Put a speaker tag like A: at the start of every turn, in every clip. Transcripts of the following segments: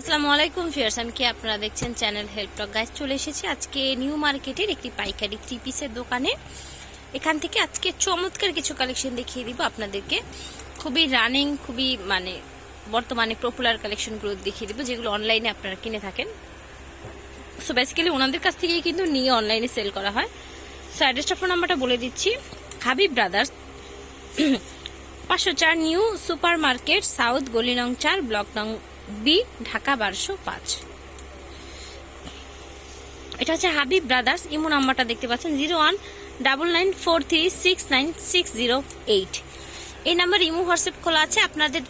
A: আসসালামু আলাইকুম ফিয়ার্স আমি কি আপনারা দেখছেন চ্যানেল হেল্প টক গাইজ চলে এসেছি আজকে নিউ মার্কেটের একটি পাইকারি থ্রি পিসের দোকানে। এখান থেকে আজকে চমৎকার কিছু কালেকশন দেখিয়ে দিব আপনাদেরকে। খুবই রানিং খুবই মানে বর্তমানে পপুলার কালেকশনগুলো দেখিয়ে দিব, যেগুলো অনলাইনে আপনারা কিনে থাকেন। সো বেসিক্যালি ওনাদের কাছ থেকেই কিন্তু নিয়ে অনলাইনে সেল করা হয়। সো অ্যাড্রেসটা ফোন নাম্বারটা বলে দিচ্ছি। হাবিব ব্রাদার্স পাঁচশো চার নিউ সুপার মার্কেট সাউথ গলি নং চার, ব্লক নং বি, ঢাকা বারোশো পাঁচ। এটা হচ্ছে হাবিব ব্রাদার্স, ইমো নাম্বারটা দেখতে পাচ্ছেন, zero one double nine four three six nine six zero eight. এই নাম্বার ইমো, হোয়াটসঅ্যাপ খোলা আছে, আপনাদের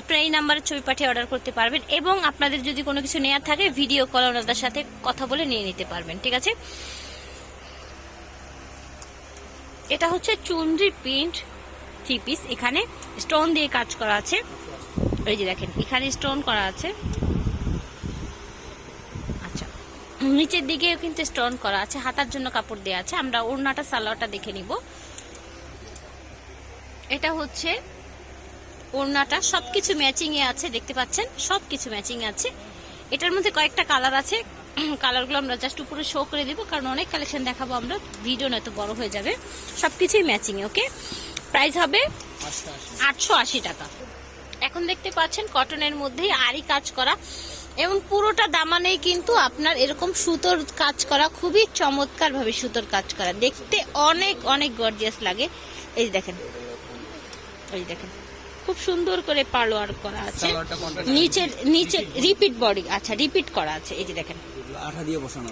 A: আপনারা এই নাম্বারে ছবি পাঠিয়ে অর্ডার করতে পারবেন এবং আপনাদের যদি কোনো কিছু নেওয়ার থাকে ভিডিও কল ওনাদের সাথে কথা বলে নিয়ে নিতে পারবেন, ঠিক আছে? এটা হচ্ছে চুনরি প্রিন্ট থ্রি পিস এখানে স্টোন দিয়ে কাজ করা আছে। এই যে দেখেন এখানে স্টোন করা আছে। আচ্ছা নিচের দিকেও কিন্তু স্টোন করা আছে হাতার জন্য কাপড় দেওয়া আছে। আমরা ওড়নাটা সালোয়ারটা দেখে নিব। এটা হচ্ছে ওড়নাটা সবকিছু ম্যাচিং এ আছে দেখতে পাচ্ছেন? সবকিছু ম্যাচিং এ আছে। এটার মধ্যে কয়েকটা কালার আছে। কালারগুলো আমরা জাস্ট উপরে শো করে দিব কারণ অনেক কালেকশন দেখাবো আমরা ভিডিও নয়তো বড় হয়ে যাবে। সবকিছুই ম্যাচিং এ ওকে প্রাইস হবে আটশো আশি টাকা। এখন দেখতে পাচ্ছেন কটনের মধ্যেই আরি কাজ করা এবং পুরোটা দামানেই কিন্তু আপনার এরকম সুতোর কাজ করা খুবই চমৎকার ভাবে সুতোর কাজ করা। দেখতে অনেক অনেক গর্জিয়াস লাগে। এই দেখেন। এই দেখেন। খুব সুন্দর করে পার্ল ওয়ার্ক করা আছে। নিচে নিচে রিপিট বডি আচ্ছা রিপিট করা আছে। এই যে দেখেন।
B: আঠা দিয়ে বসানো।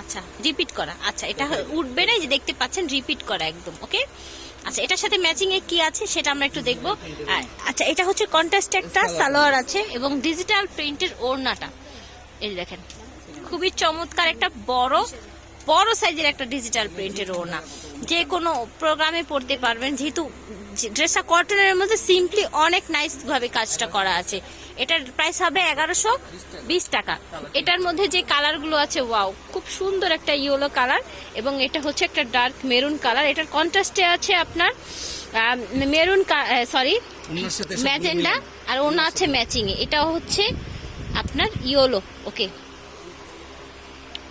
A: আচ্ছা রিপিট করা। আচ্ছা এটা উঠবে না এই যে দেখতে পাচ্ছেন রিপিট করা একদম ওকে আচ্ছা এটার সাথে ম্যাচিং এ কি আছে সেটা আমরা একটু দেখব। আচ্ছা এটা হচ্ছে কন্ট্রাস্ট একটা সালোয়ার আছে এবং ডিজিটাল প্রিন্টের ওড়নাটা। এই দেখেন খুবই চমৎকার একটা বড় বড় সাইজের একটা ডিজিটাল প্রিন্টের ওড়না। যে কোনো প্রোগ্রামে পড়তে পারবেন। যেহেতু ড্রেসটা কটনের মধ্যে সিম্পলি অনেক নাইস ভাবে কাজটা করা আছে। এটার প্রাইস হবে এগারোশো বিশ টাকা। এটার মধ্যে যে কালারগুলো আছে ওয়াও খুব সুন্দর একটা ইয়েলো কালার এবং এটা হচ্ছে একটা ডার্ক মেরুন কালার এটার কন্ট্রাস্টে আছে আপনার মেরুন সরি ম্যাজেন্ডা আর ওনা আছে ম্যাচিং এটা হচ্ছে আপনার ইয়োলো ওকে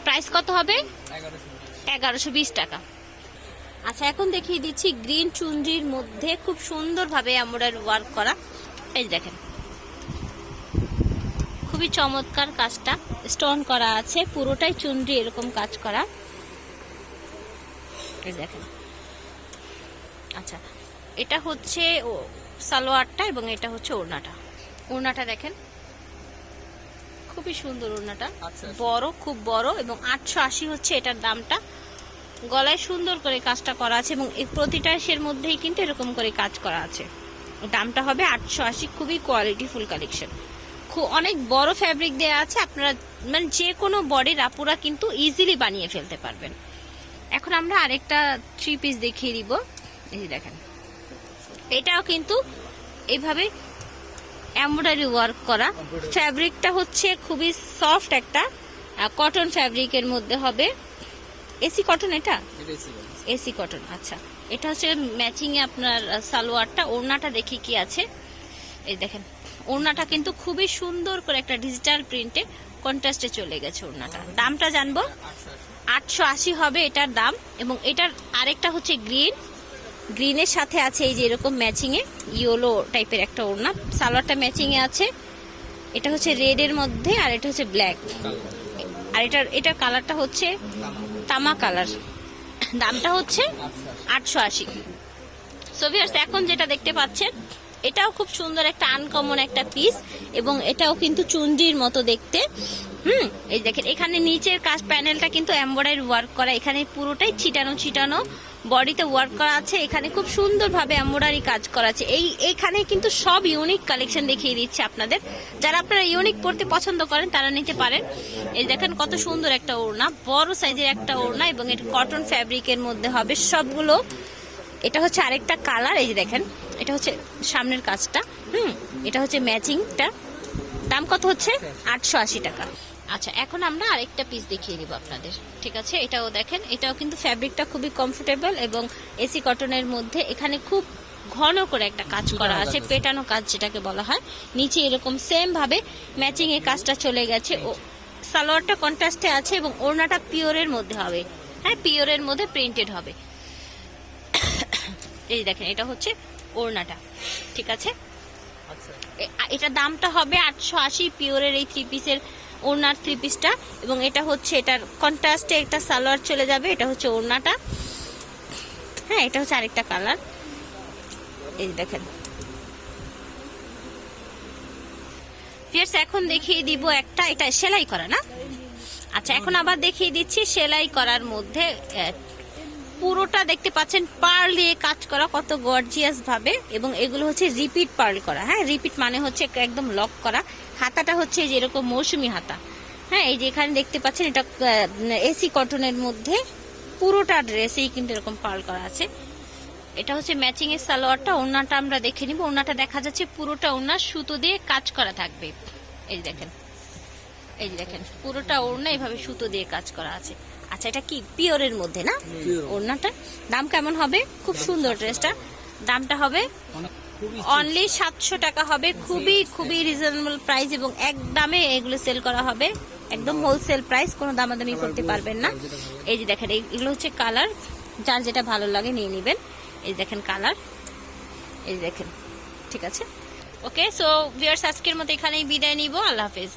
A: প্রাইস কত হবে? এগারোশো বিশ টাকা। আচ্ছা এখন দেখিয়ে দিচ্ছি গ্রিন চুনরির মধ্যে খুব সুন্দরভাবে এমব্রয়ডারি ওয়ার্ক করা। এই দেখেন। খুবই চমৎকার কাজটা। স্টোন করা আছে পুরোটাই চুনরি এরকম কাজ করা। এই দেখেন। আচ্ছা এটা হচ্ছে ও- সালোয়ারটা এবং এটা হচ্ছে ওড়নাটা। ওড়নাটা দেখেন। খুবই সুন্দর ওড়নাটা।
B: আচ্ছা,
A: বড় খুব বড় এবং আটশো আশি হচ্ছে এটার দামটা। গলায় সুন্দর করে কাজটা করা আছে এবং এই প্রতিটা সের মধ্যেই কিন্তু এরকম করে কাজ করা আছে। দামটা হবে আটশো আশি খুবই কোয়ালিটি ফুল কালেকশন খুব অনেক বড় ফ্যাব্রিক দেওয়া আছে আপনারা মানে যে কোনো বডির আপুরা কিন্তু ইজিলি বানিয়ে ফেলতে পারবেন। এখন আমরা আরেকটা থ্রি পিস দেখিয়ে দিব। এই দেখেন। এটাও কিন্তু এইভাবে এমব্রয়ডারি ওয়ার্ক করা। ফ্যাব্রিকটা হচ্ছে খুবই সফট একটা কটন ফ্যাব্রিকের মধ্যে হবে। এসি কটন এটা? এসি কটন আচ্ছা। এটা হচ্ছে ম্যাচিং এ আপনার সালোয়ারটা ওড়নাটা দেখি কি আছে। এই দেখেন ওড়নাটা কিন্তু খুবই সুন্দর করে একটা ডিজিটাল প্রিন্টে কন্ট্রাস্টে চলে গেছে ওড়নাটা। দামটা জানব? আটশো আশি হবে এটার দাম এবং এটার আরেকটা হচ্ছে গ্রিন গ্রিনের সাথে আছে এই যে এরকম ম্যাচিং এ ইয়েলো টাইপের একটা ওড়না। সালোয়ারটা ম্যাচিং এ আছে। এটা হচ্ছে রেড এর মধ্যে আর এটা হচ্ছে ব্ল্যাক আর এটার এটার কালারটা হচ্ছে তামা কালার। দামটা হচ্ছে আটশো আশি। সোভিয়ার্স এখন যেটা দেখতে পাচ্ছেন, এটাও খুব সুন্দর একটা আনকমন একটা পিস এবং এটাও কিন্তু চুন্ডির মতো দেখতে। হুম, এই দেখেন, এখানে নিচের কাজ প্যানেলটা কিন্তু এমব্রয়ডারি ওয়ার্ক করা, এখানে পুরোটাই ছিটানো ছিটানো বডিতে ওয়ার্ক করা আছে, এখানে খুব সুন্দরভাবে এমব্রয়ডারি কাজ করা আছে। এই, এখানে কিন্তু সব ইউনিক কালেকশন দেখিয়ে দিচ্ছে আপনাদের। যারা আপনারা ইউনিক পড়তে পছন্দ করেন, তারা নিতে পারেন। এই দেখেন, কত সুন্দর একটা ওড়না, বড় সাইজের একটা ওড়না, এবং এটা কটন ফ্যাব্রিকের মধ্যে হবে সবগুলো। এটা হচ্ছে আরেকটা কালার, এই যে দেখেন, এটা হচ্ছে সামনের কাজটা। হুম, এটা হচ্ছে ম্যাচিংটা। দাম কত হচ্ছে? আটশো আশি টাকা। আচ্ছা এখন আমরা আরেকটা পিস দেখিয়ে দিব আপনাদের। ঠিক আছে? এটাও দেখেন এটাও কিন্তু ফ্যাব্রিকটা খুবই কমফোর্টেবল এবং এসি কটনের মধ্যে এখানে খুব ঘন করে একটা কাজ করা আছে পেটানো কাজ যেটাকে বলা হয়। নিচে এরকম সেম ভাবে ম্যাচিং এর কাজটা চলে গেছে। ও সালোয়ারটা কন্ট্রাস্টে আছে এবং ওড়নাটা পিওরের মধ্যে হবে। হ্যাঁ পিওরের মধ্যে প্রিন্টেড হবে। এই দেখেন এটা হচ্ছে ওড়নাটা। ঠিক আছে? এ- আ- এটার দামটা হবে আটশো আশি পিওরের এই থ্রি পিসের ওড়নার থ্রি পিসটা এবং এটা হচ্ছে এটার কন্ট্রাস্টে একটা সালোয়ার চলে যাবে, এটা হচ্ছে ওড়নাটা। হ্যাঁ এটা হচ্ছে আরেকটা কালার এই দেখেন। ফিয়ার্স এখন দেখিয়ে দিব একটা, এটা সেলাই করা, না? আচ্ছা এখন আবার দেখিয়ে দিচ্ছি সেলাই করার মধ্যে পুরোটা দেখতে পাচ্ছেন পার্ল দিয়ে কাজ করা, কত গর্জিয়াস ভাবে, এবং এগুলো হচ্ছে রিপিট পার্ল করা। হ্যাঁ রিপিট মানে হচ্ছে একদম লক করা। হাতাটা হচ্ছে এই যে এরকম মৌসুমি হাতা। হ্যাঁ এই যে এখানে দেখতে পাচ্ছেন এটা এসি কটনের মধ্যে পুরোটা ড্রেসেই কিন্তু এরকম পার্ল করা আছে। এটা হচ্ছে ম্যাচিং এর সালোয়ারটা, ওড়নাটা আমরা দেখে নিব। ওড়নাটা দেখা যাচ্ছে পুরোটা ওড়না সুতো দিয়ে কাজ করা থাকবে। এই দেখেন এই দেখেন, পুরোটা ওড়না এইভাবে সুতো দিয়ে কাজ করা আছে। আচ্ছা এটা কি? পিওরের মধ্যে না। ওড়নাটা? দাম কেমন হবে? খুব সুন্দর ড্রেসটা। দামটা হবে অনলি সাতশো টাকা হবে। খুবই খুবই রিজনেবল প্রাইস এবং এক দামে এগুলো সেল করা হবে। একদম হোলসেল প্রাইস কোনো দামাদামি করতে পারবেন না। এই যে দেখেন এগুলো হচ্ছে কালার। যার যেটা ভালো লাগে নিয়ে নেবেন। এই যে দেখেন কালার। এই দেখেন। ঠিক আছে? ওকে সো ভিউয়ার্স আজকের মতো এখানেই বিদায় নিব। আল্লাহ হাফেজ।